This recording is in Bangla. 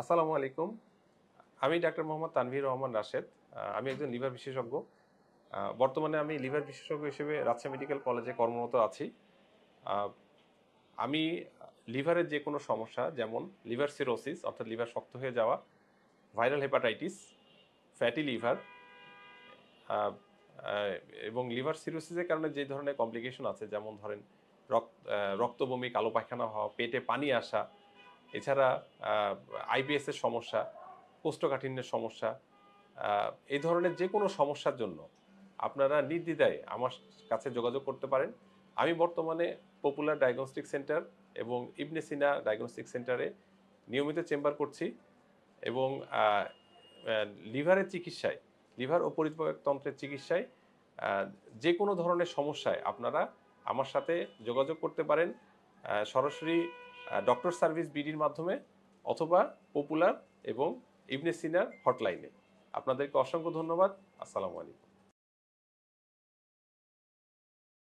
আসসালামু আলাইকুম। আমি ডাক্তার মোহাম্মদ তানভীর রহমান রাশেদ। আমি একজন লিভার বিশেষজ্ঞ। বর্তমানে আমি লিভার বিশেষজ্ঞ হিসেবে রাজশাহী মেডিকেল কলেজে কর্মরত আছি। আমি লিভারের যে কোনো সমস্যা, যেমন লিভার সিরোসিস, অর্থাৎ লিভার শক্ত হয়ে যাওয়া, ভাইরাল হেপাটাইটিস, ফ্যাটি লিভার এবং লিভার সিরোসিসের কারণে যে ধরনের কমপ্লিকেশন আছে, যেমন ধরেন রক্ত রক্তবমি, কালো পায়খানা হওয়া, পেটে পানি আসা এছাড়া আইবিএস এর সমস্যা, কোষ্ঠকাঠিন্যের সমস্যা এই ধরনের যে কোনো সমস্যার জন্য আপনারা নির্দ্বিধায় আমার কাছে যোগাযোগ করতে পারেন। আমি বর্তমানে পপুলার ডায়াগনস্টিক সেন্টার এবং ইবনে সিনা ডায়াগনস্টিক সেন্টারে নিয়মিত চেম্বার করছি এবং লিভারের চিকিৎসায়, লিভার ও পরিপাকতন্ত্রের চিকিৎসায় যে কোনো ধরনের সমস্যায় আপনারা আমার সাথে যোগাযোগ করতে পারেন। সরাসরি ডক্টর সার্ভিস বিডির মাধ্যমে অথবা পপুলার এবং ইবনে সিনার হটলাইনে আপনাদেরকে অসংখ্য ধন্যবাদ। আসসালামু আলাইকুম।